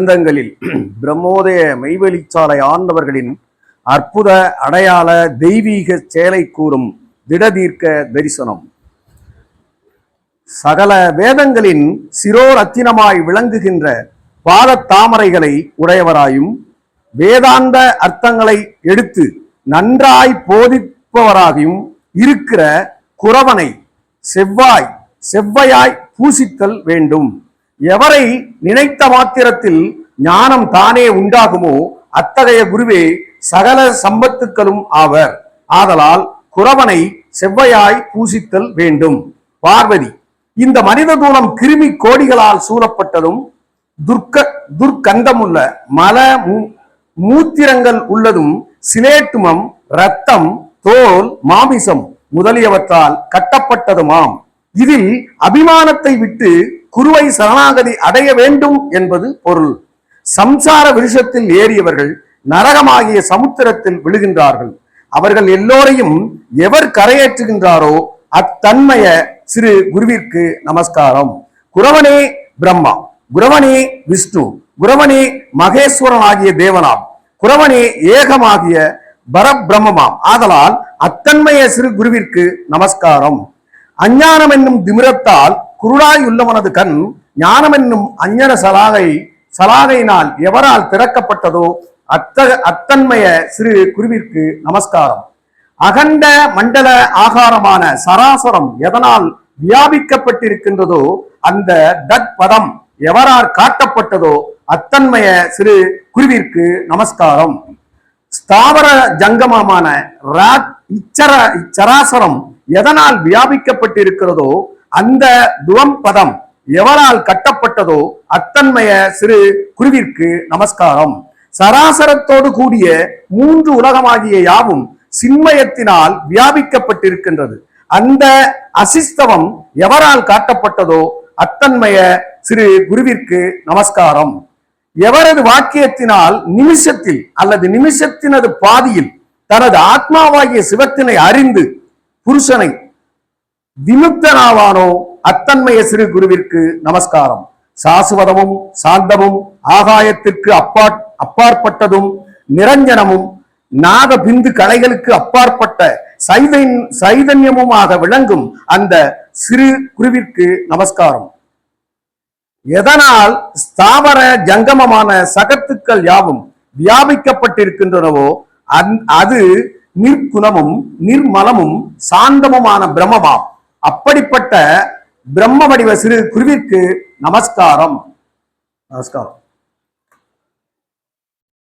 கிரந்தங்களில் பிரம்மோதய மெய்வெளிச்சாலை ஆண்டவர்களின் அற்புத அடையாள தெய்வீக செயலை கூறும் திடதீர்க்க தரிசனம். சகல வேதங்களின் சிரோரத்தினமாய் விளங்குகின்ற பாத தாமரைகளை உடையவராயும் வேதாந்த அர்த்தங்களை எடுத்து நன்றாய் போதிப்பவராகியும் இருக்கிற குறவனை செவ்வாய் செவ்வையாய் பூசித்தல் வேண்டும். எவரை நினைத்த மாத்திரத்தில் ஞானம் தானே உண்டாகுமோ? அத்தகைய குருவே சகல சம்பத்துக்களும் ஆவர். ஆதலால் குறவனை செவ்வையாய் பூசித்தல் வேண்டும். பார்வதி இந்த மனித தூணம் கிருமி கோடிகளால் சூழப்பட்டதும் துர்க்க துர்க்கந்தமுள்ள மல மூ- மூத்திரங்கள் உள்ளதும் சிலேட்டுமம் ரத்தம் தோல் மாமிசம் முதலியவற்றால் கட்டப்பட்டதுமாம். இதில் அபிமானத்தை விட்டு குருவை சரணாகதி அடைய வேண்டும் என்பது பொருள். சம்சார விருஷத்தில் ஏறியவர்கள் நரகமாகிய சமுத்திரத்தில் விழுகின்றார்கள். அவர்கள் எல்லோரையும் எவர் கரையேற்றுகின்றாரோ அத்தன்மைய சிறு குருவிற்கு நமஸ்காரம். குரவனே பிரம்மா குரவனே விஷ்ணு குரவனே மகேஸ்வரன் ஆகிய தேவனாம் குரவனே ஏகமாகிய பரபிரம்மமாம். ஆதலால் அத்தன்மைய சிறு குருவிற்கு நமஸ்காரம். அஞ்ஞானம் என்னும் திமிரத்தால் குருடாய் உள்ளவனது கண் ஞானம் என்னும் அஞ்ஞன சலாகை சலாகையினால் எவரால் திறக்கப்பட்டதோ அத்த அத்தன்மைய சிறு குருவிற்கு நமஸ்காரம். அகண்ட மண்டல ஆகாரமான சராசரம் எதனால் வியாபிக்கப்பட்டிருக்கின்றதோ அந்த தத் பதம் எவரால் காட்டப்பட்டதோ அத்தன்மைய சிறு குருவிற்கு நமஸ்காரம். ஸ்தாவர ஜங்கமமான ராத் இச்சர இச்சராசரம் எதனால் வியாபிக்கப்பட்டிருக்கிறதோ அந்த துவம் பதம் எவரால் கட்டப்பட்டதோ அத்தன்மைய சிறு குருவிற்கு நமஸ்காரம். சராசரத்தோடு கூடிய மூன்று உலகமாகிய யாவும் சின்மயத்தினால் வியாபிக்கப்பட்டிருக்கின்றது. அந்த அசிஸ்தவம் எவரால் காட்டப்பட்டதோ அத்தன்மைய சிறு குருவிற்கு நமஸ்காரம். எவரது வாக்கியத்தினால் நிமிஷத்தில் அல்லது நிமிஷத்தினது பாதியில் தனது ஆத்மாவாகிய சிவத்தினை அறிந்து புருஷனை விமுக்தனாவானோ அத்தன்மைய சிறு குருவிற்கு நமஸ்காரம். சாசுவதமும் சாந்தமும் ஆகாயத்திற்கு அப்பா அப்பாற்பட்டதும் நிரஞ்சனமும் நாக பிந்து கலைகளுக்கு அப்பாற்பட்ட சைதை சைதன்யமுமாக விளங்கும் அந்த சிறு குருவிற்கு நமஸ்காரம். எதனால் ஸ்தாவர ஜங்கமமான சகத்துக்கள் யாவும் வியாபிக்கப்பட்டிருக்கின்றனவோ அந்- அது நிர்குணமும் நிர்மலமும் சாந்தமுமான பிரம்மமாம். அப்படிப்பட்ட பிரம்ம வடிவ சிறு குருவிற்கு நமஸ்காரம். நமஸ்காரம்.